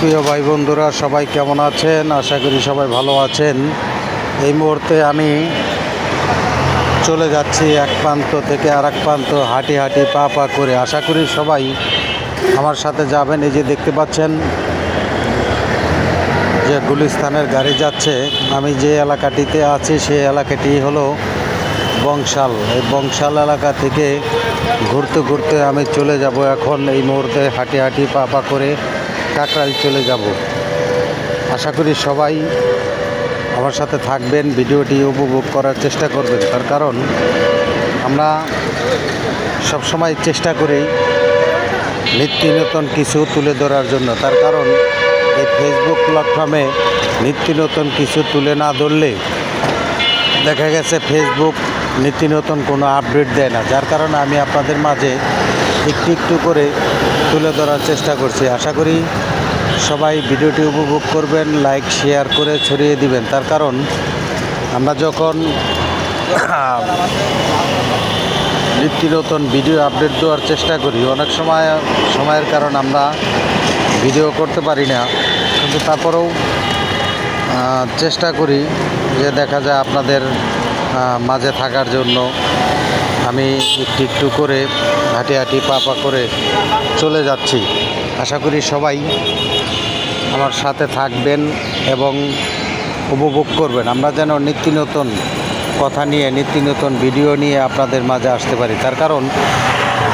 প্রিয় ভাই বন্ধুরা, সবাই কেমন আছেন? আশা করি সবাই ভালো আছেন। এই মুহূর্তে আমি চলে যাচ্ছি এক প্রান্ত থেকে আর এক প্রান্ত হাঁটি হাঁটি পা পা করে। আশা করি সবাই আমার সাথে যাবেন। এই যে দেখতে পাচ্ছেন যে গুলিস্তানের গাড়ি যাচ্ছে। আমি যে এলাকাটিতে আছি, সেই এলাকাটি হলো বংশাল। এই বংশাল এলাকা থেকে ঘুরতে ঘুরতে আমি চলে যাব এখন। এই মুহূর্তে হাঁটি হাঁটি পা পা করে কাকরাইল চলে যাব। আশা করি সবাই আমার সাথে থাকবেন, ভিডিওটি উপভোগ করার চেষ্টা করবেন। তার কারণ আমরা সবসময় চেষ্টা করি নিত্য নতুন কিছু তুলে ধরার জন্য। তার কারণ এই ফেসবুক প্ল্যাটফর্মে নিত্য নতুন কিছু তুলে না ধরলে দেখা গেছে ফেসবুক নিত্য নতুন কোনো আপডেট দেয় না। যার কারণে আমি আপনাদের মাঝে একটু একটু করে তুলে ধরার চেষ্টা করছি। আশা করি সবাই ভিডিওটি উপভোগ করবেন লাইক শেয়ার করে ছড়িয়ে দিবেন। তার কারণ, আমরা যখন নিত্য নতুন ভিডিও আপডেট দেওয়ার চেষ্টা করি, অনেক সময়, সময়ের কারণ আমরা ভিডিও করতে পারি না। কিন্তু তারপরেও চেষ্টা করি যে দেখা যায় আপনাদের মাঝে থাকার জন্য আমি একটু একটু করে হাঁটি হাঁটি পা পা করে চলে যাচ্ছি। আশা করি সবাই আমার সাথে থাকবেন এবং উপভোগ করবেন। আমরা যেন নিত্য নতুন কথা নিয়ে, নিত্য নতুন ভিডিও নিয়ে আপনাদের মাঝে আসতে পারি। তার কারণ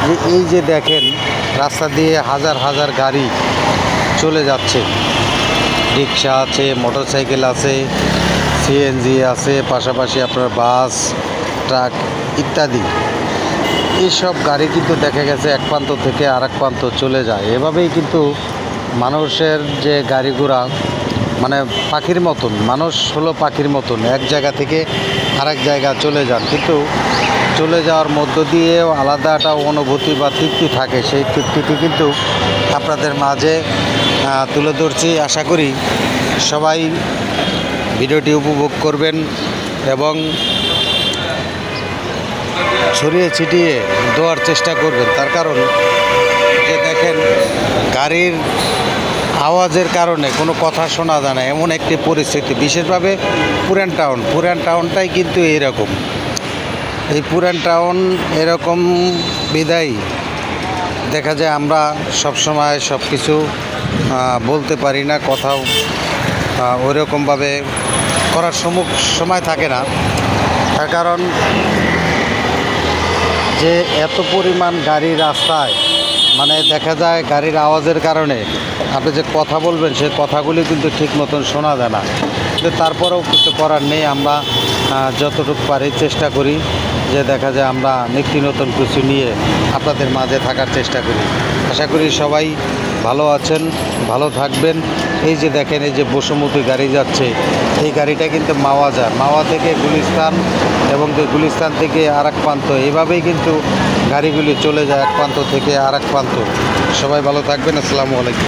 যে এই যে দেখেন, রাস্তা দিয়ে হাজার হাজার গাড়ি চলে যাচ্ছে। রিক্সা আছে, মোটরসাইকেল আছে, সিএনজি আছে, পাশাপাশি আপনার বাস, ট্রাক ইত্যাদি। এইসব গাড়ি কিন্তু দেখা গেছে এক প্রান্ত থেকে আর এক প্রান্ত চলে যায়। এভাবেই কিন্তু মানুষের যে গাড়ি ঘোড়া মানে পাখির মতন, মানুষ হলো পাখির মতন, এক জায়গা থেকে আরেক জায়গা চলে যান। কিন্তু চলে যাওয়ার মধ্য দিয়েও আলাদা একটা অনুভূতি বা তৃপ্তি থাকে। সেই তৃপ্তিটি কিন্তু আপনাদের মাঝে তুলে ধরছি। আশা করি সবাই ভিডিওটি উপভোগ করবেন এবং ছড়িয়ে ছিটিয়ে দেওয়ার চেষ্টা করবেন। তার কারণ যে দেখেন, গাড়ির আওয়াজের কারণে কোনো কথা শোনা যায় না, এমন একটি পরিস্থিতি। বিশেষভাবে পুরান টাউন, পুরান টাউনটাই কিন্তু এইরকম। এই পুরান টাউন এরকম বিদায় দেখা যায়, আমরা সব সময় সব কিছু বলতে পারি না, কথাও ওইরকমভাবে করার সময় থাকে না। তার কারণ যে এত পরিমাণ গাড়ি রাস্তায় মানে দেখা যায় গাড়ির আওয়াজের কারণে আপনি যে কথা বলবেন সেই কথাগুলি কিন্তু ঠিক মতন শোনা যায় না। কিন্তু তারপরেও কিছু করার নেই, আমরা যতটুকু পারি চেষ্টা করি যে দেখা যায় আমরা নিত্য নতুন কিছু নিয়ে আপনাদের মাঝে থাকার চেষ্টা করি। আশা করি সবাই ভালো আছেন, ভালো থাকবেন। এই যে দেখেন, এই যে বসুমতি গাড়ি যাচ্ছে, এই গাড়িটা কিন্তু মাওয়া যায় মাওয়া থেকে গুলিস্তান এবং গুলিস্তান থেকে আর এক প্রান্ত এইভাবেই কিন্তু গাড়িগুলি চলে যায় এক প্রান্ত থেকে আর প্রান্ত। সবাই ভালো থাকবেন, আসসালামু আলাইকুম।